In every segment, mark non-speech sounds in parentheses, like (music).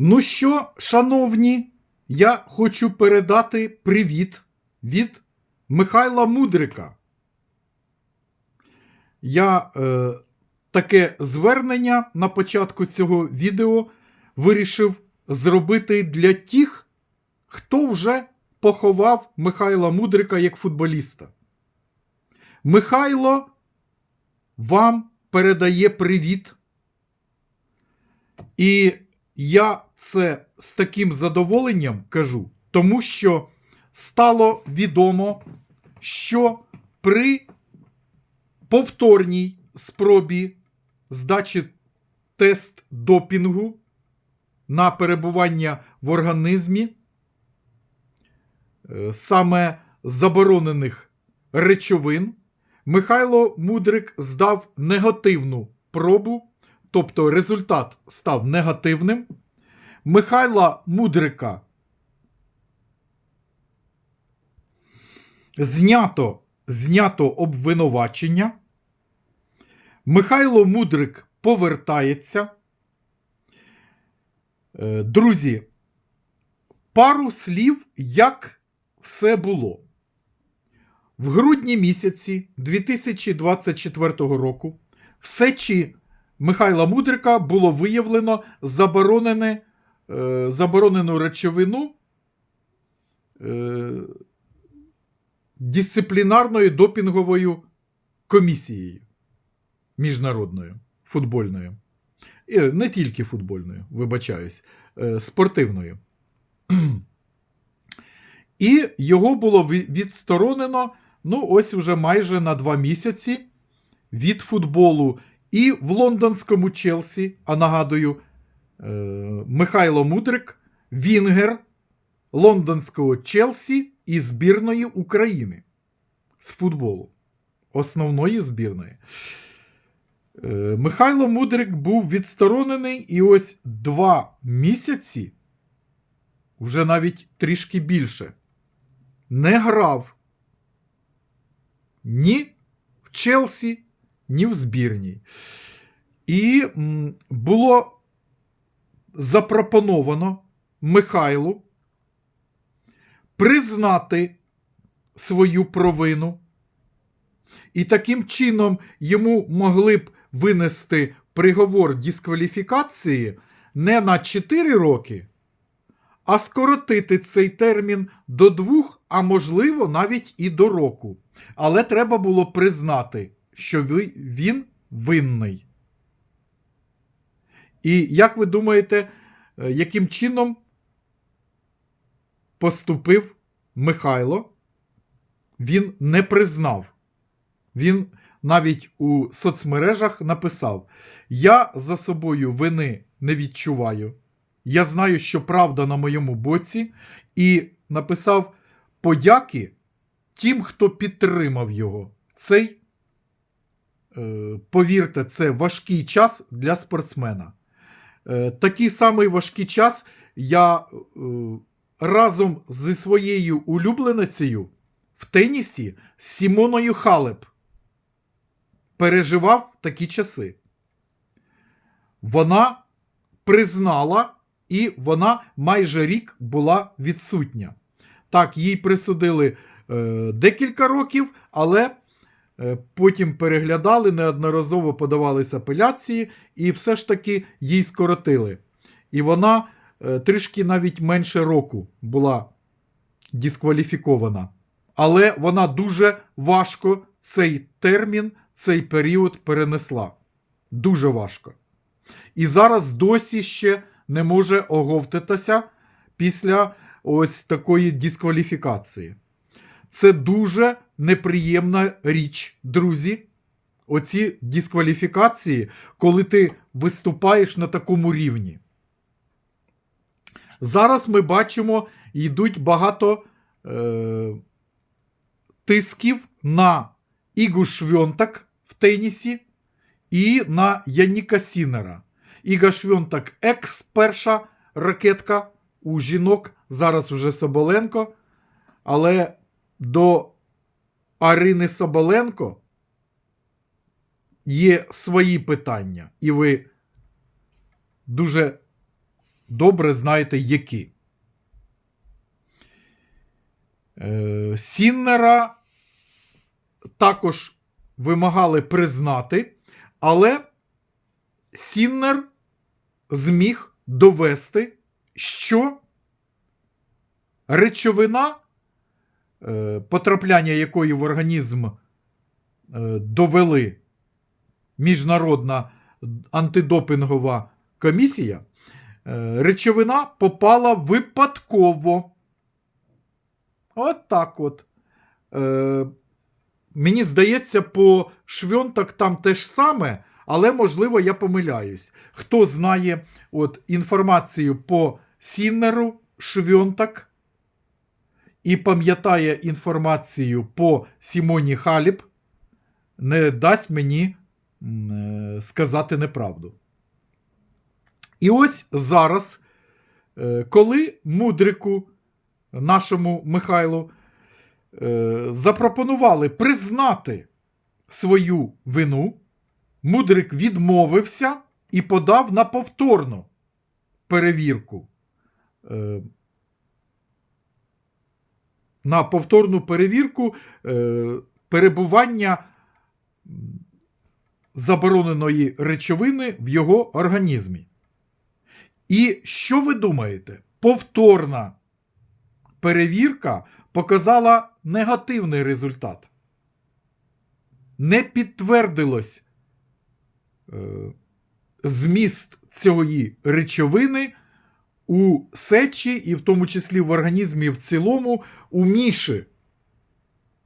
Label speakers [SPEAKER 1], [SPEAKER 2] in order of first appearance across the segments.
[SPEAKER 1] Ну що, шановні, я хочу передати привіт від Михайла Мудрика. Я е, таке звернення на початку цього відео вирішив зробити для тих, хто вже поховав Михайла Мудрика як футболіста. Михайло вам передає привіт. І я це з таким задоволенням кажу, тому що стало відомо, що при повторній спробі здачі тест допінгу на перебування в організмі е, саме заборонених речовин, Михайло Мудрик здав негативну пробу, тобто результат став негативним. Михайла Мудрика знято, знято обвинувачення. Михайло Мудрик повертається. Е, Друзі, пару слів, як все було. В грудні місяці 2024 року в Сечі Михайла Мудрика було виявлено заборонене, заборонену речовину е, дисциплінарною допінговою комісією міжнародною, футбольною. І не тільки футбольною, вибачаюсь, е, спортивною. (clears throat) І його було відсторонено, ну, ось уже майже на два місяці від футболу і в лондонському Челсі, а нагадую, е, Михайло Мудрик, Вінгер лондонського Челсі і збірної України з футболу. Основної збірної. Е, Михайло Мудрик був відсторонений, і ось два місяці, вже навіть трішки більше, не грав ні в Челсі, ні в збірній. І було запропоновано Михайлу признати свою провину. І таким чином йому могли б винести приговор дискваліфікації не на 4 роки, а скоротити цей термін до двох, а можливо навіть і до року. Але треба було признати, що він винний. І як ви думаєте, е, яким чином поступив Михайло? Він не признав. Він навіть у соцмережах написав: Я за собою вини не відчуваю. Я знаю, що правда на моєму боці, і написав подяки тим, хто підтримав його. Цей, е, повірте, це важкий час для спортсмена. Е, такий самий важкий час я е, разом зі своєю улюбленицею в тенісі Сімоною Халеп переживав такі часи. Вона признала, і вона майже рік була відсутня. Так, їй присудили е, декілька років, але потім переглядали, неодноразово подавалися апеляції, і все ж таки їй скоротили. І вона е, трішки навіть менше року була дискваліфікована. Але вона дуже важко цей термін, цей період перенесла. Дуже важко. І зараз досі ще не може оговтатися після ось такої дискваліфікації. Це дуже неприємна річ, друзі. Оці дискваліфікації, коли ти виступаєш на такому рівні. Зараз ми бачимо, йдуть багато е, тисків на Ігу Швьонтак в тенісі і на Яніка Сінера. Іга Швьонтак екс перша ракетка у жінок, зараз вже Соболенко. Але до Арини Соболенко є свої питання, і ви дуже добре знаєте, які. Е, Сіннера також вимагали признати, але Сіннер зміг довести, що речовина, потрапляння якої в організм е, довели Міжнародна антидопінгова комісія, е, речовина попала випадково. От так от. Е, мені здається, по швьонтак там те ж саме, але можливо я помиляюсь. Хто знає от, інформацію по Сіннеру, швьонтак і пам'ятає інформацію по Сімоні Халіб, не дасть мені е, сказати неправду. І ось зараз, е, коли мудрику нашому Михайлу е, запропонували признати свою вину, мудрик відмовився і подав на повторну перевірку. На повторну перевірку е, перебування забороненої речовини в його організмі. І що ви думаєте? Повторна перевірка показала негативний результат. Не підтвердилось е, зміст цієї речовини у сечі, і в тому числі в організмі в цілому у Міші.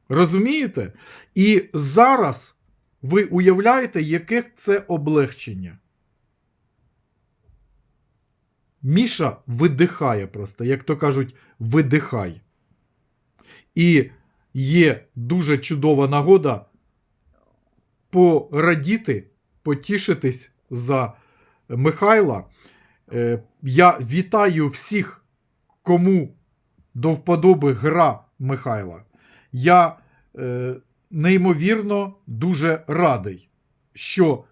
[SPEAKER 1] Розумієте? І зараз ви уявляєте, яке це облегчення. Міша видихає просто, як то кажуть, видихай. І є дуже чудова нагода порадіти, потішитись за Михайла. Е, Я вітаю всіх, кому до вподоби гра Михайла. Я е, неймовірно дуже радий, що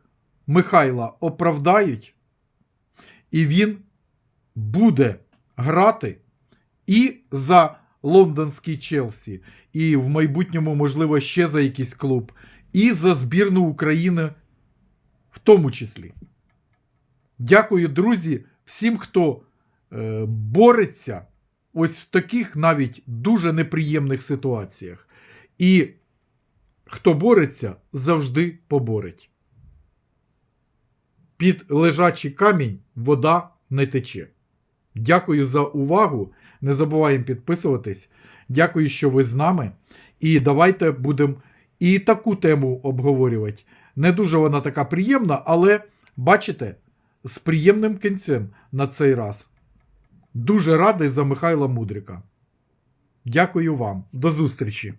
[SPEAKER 1] Михайла оправдають, і він буде грати і за лондонський Челсі, і в майбутньому, можливо, ще за якийсь клуб, і за збірну України в тому числі. Дякую, друзі, всім, хто е, бореться ось в таких навіть дуже неприємних ситуаціях. І хто бореться, завжди поборить. Під лежачий камінь вода не тече. Дякую за увагу. Не забуваємо підписуватись. Дякую, що ви з нами. І давайте будемо і таку тему обговорювати. Не дуже вона така приємна, але бачите, з приємним кінцем на цей раз. Дуже радий за Михайла Мудрика. Дякую вам. До зустрічі!